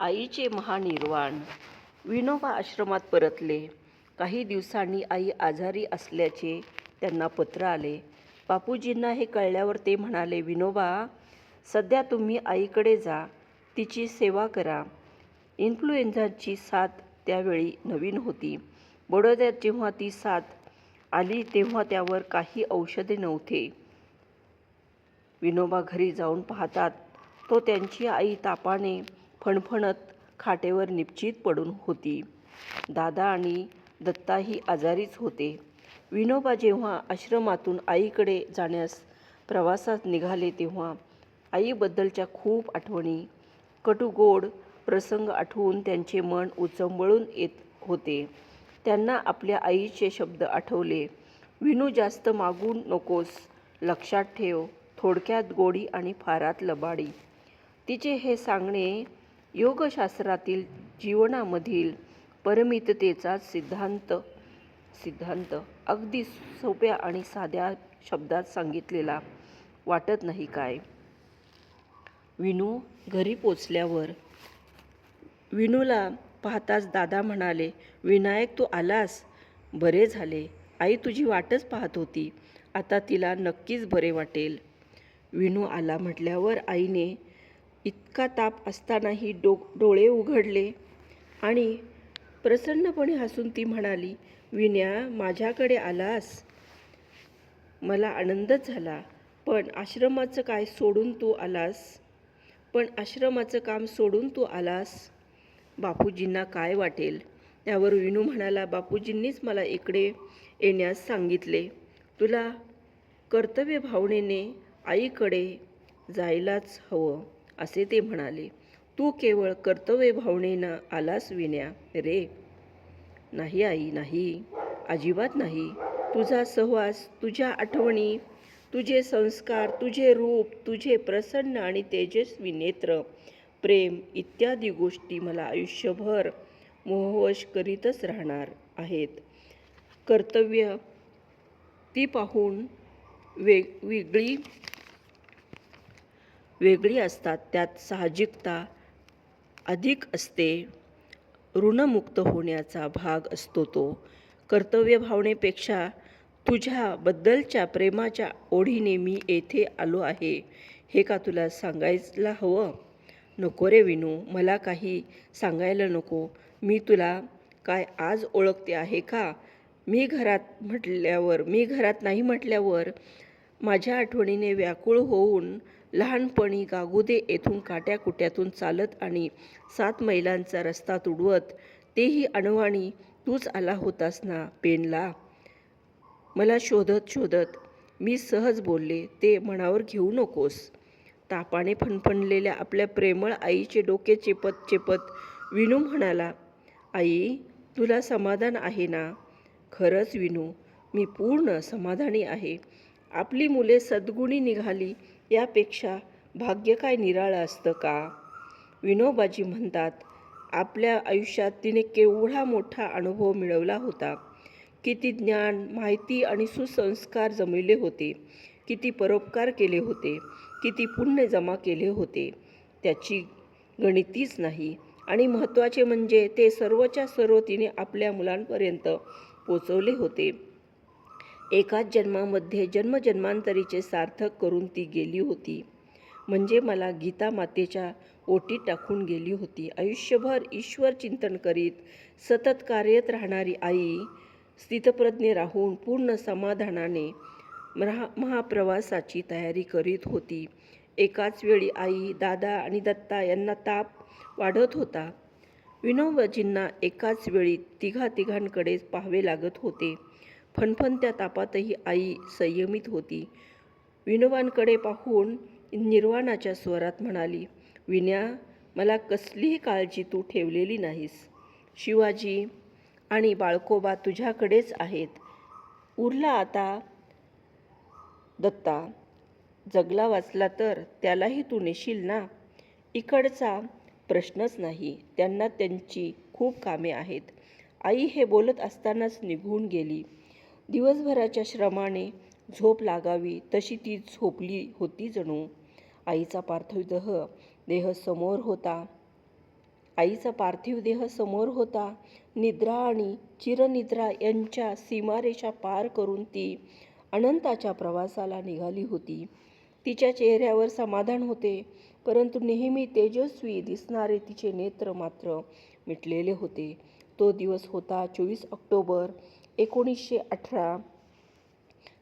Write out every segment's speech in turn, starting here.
आईचे महानिर्वाण. विनोबा आश्रमात परतले. काही दिवसांनी आई आजारी असल्याचे त्यांना पत्र आले. बापूजींना हे कळल्यावर ते म्हणाले विनोबा सध्या तुम्ही आईकडे जा. तिची सेवा करा. इन्फ्लुएंझाची साथ त्यावेळी नवीन होती. बडोद्यात जेव्हा ती साथ आली तेव्हा त्यावर काही औषधे नव्हते. विनोबा घरी जाऊन पाहतात तो त्यांची आई तापाने फणफणत खाटेवर निपचित पडून होती. दादा आणि दत्ताही आजारीच होते. विनोबा जेव्हा आश्रमातून आईकडे जाण्यास प्रवासात निघाले तेव्हा आईबद्दलच्या खूप आठवणी कटुगोड प्रसंग आठवून त्यांचे मन उचंबळून येत होते. त्यांना आपल्या आईचे शब्द आठवले विनू जास्त मागू नकोस लक्षात ठेव थोडक्यात गोडी आणि फारात लबाडी. तिचे हे सांगणे योगशास्त्रातील जीवनामधील परमिततेचा सिद्धांत सिद्धांत अगदी सोप्या आणि साध्या शब्दात सांगितलेला वाटत नाही काय? विनू घरी पोचल्यावर विनूला पाहताच दादा म्हणाले विनायक तू आलास? बरे झाले. आई तुझी वाटच पाहत होती. आता तिला नक्कीच बरे वाटेल. विनू आला म्हटल्यावर आईने इतका ताप असतानाही डो डोळे उघडले आणि प्रसन्नपणे हसून ती म्हणाली विन्या माझ्याकडे आलास. मला आनंदच झाला. पण आश्रमाचं काय सोडून तू आलास? पण आश्रमाचं काम सोडून तू आलास? बापूजींना काय वाटेल त्यावर विनू म्हणाला बापूजींनीच मला इकडे येण्यास सांगितले. तुला कर्तव्य भावनेने आईकडे जायलाच हवं. असे ते म्हणाले तू केवळ कर्तव्य भावनेनं आलास विण्या रे. नाही आई नाही. अजिबात नाही. तुझा सहवास तुझ्या आठवणी तुझे संस्कार तुझे रूप तुझे प्रसन्न आणि तेजस्वी नेत्र प्रेम इत्यादी गोष्टी मला आयुष्यभर मोहवश करीतच राहणार आहेत. कर्तव्य ती पाहून वेग वेगळी वेगळी असतात. त्यात साहजिकता अधिक असते. ऋणमुक्त होण्याचा भाग असतो तो. कर्तव्य भावनेपेक्षा तुझ्याबद्दलच्या प्रेमाच्या ओढीने मी येथे आलो आहे. हे का तुला सांगायला हवं? नको रे विनू मला काही सांगायला नको. मी तुला काय आज ओळखते आहे का? मी घरात म्हटल्यावर मी घरात नाही म्हटल्यावर माझ्या आठवणीने व्याकुळ होऊन लहानपणी गागुदे येथून काट्याकुट्यातून चालत आणि सात मैलांचा रस्ता तुडवत तेही अणवाणी तूच आला होतास ना पेनला मला शोधत शोधत मी सहज बोलले ते मनावर घेऊ नकोस. तापाने फणफणलेल्या आपल्या प्रेमळ आईचे डोके चेपत चेपत विनू म्हणाला आई तुला समाधान आहे ना? खरंच विनू मी पूर्ण समाधानी आहे. आपली मुले सद्गुणी निघाली यापेक्षा भाग्य काय निराळं असतं का? विनोबाजी म्हणतात आपल्या आयुष्यात तिने केवढा मोठा अनुभव मिळवला होता. किती ज्ञान माहिती आणि सुसंस्कार जमविले होते. किती परोपकार केले होते. किती पुण्य जमा केले होते. त्याची गणितीच नाही. आणि महत्त्वाचे म्हणजे ते सर्वच्या सर्व तिने आपल्या मुलांपर्यंत पोचवले होते. एकाच जन्मामध्ये जन्मजन्मांतरीचे सार्थक करून ती गेली होती. म्हणजे मला गीता मातेच्या ओटी टाकून गेली होती. आयुष्यभर ईश्वर चिंतन करीत सतत कार्यत राहणारी आई स्थितप्रज्ञ राहून पूर्ण समाधानाने महा महाप्रवासाची तयारी करीत होती. एकाच वेळी आई दादा आणि दत्ता यांना ताप वाढत होता. विनोबाजींना एकाच वेळी तिघा तिघांकडेच पाहावे लागत होते. फणफणत्या तापातही आई संयमित होती. विनोबांकडे पाहून निर्वाणाच्या स्वरात म्हणाली विन्या मला कसलीही काळजी तू ठेवलेली नाहीस. शिवाजी आणि बाळकोबा तुझ्याकडेच आहेत. उरला आता दत्ता. जगला वाचला तर त्यालाही तू नेशील ना? इकडचा प्रश्नच नाही. त्यांना त्यांची खूप कामे आहेत. आई हे बोलत असतानाच निघून गेली. दिवसभराच्या श्रमाने झोप लागावी तशी ती झोपली होती जणू. आईचा पार्थिव देह देह समोर होता. आईचा पार्थिव देह समोर होता. निद्रा आणि चिरनिद्रा यांच्या सीमारेषा पार करून ती अनंताच्या प्रवासाला निघाली होती. तिच्या चेहऱ्यावर समाधान होते परंतु नेहमी तेजस्वी दिसणारे तिचे नेत्र मात्र मिटलेले होते. तो दिवस होता चोवीस ऑक्टोबर एकोणीसशे अठरा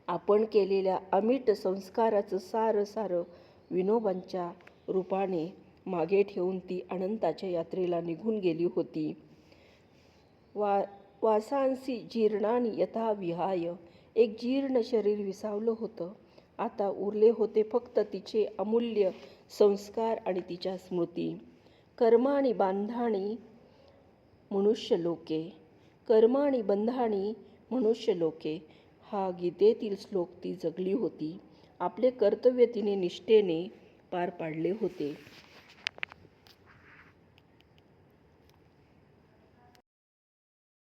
आपण केलेल्या अमिट संस्काराचं सारं सारं विनोबांच्या रूपाने मागे ठेवून ती अनंताच्या यात्रेला निघून गेली होती. वा वासांसी जीर्णानी यथा विहाय एक जीर्ण शरीर विसावलं होतं. आता उरले होते फक्त तिचे अमूल्य संस्कार आणि तिच्या स्मृती. कर्माणी बांधाणी मनुष्य लोके कर्माणी बंधाणी मनुष्य लोके हा गीतेतील श्लोक ती जगली होती. आपले कर्तव्य तिने निष्ठेने पार पाडले होते.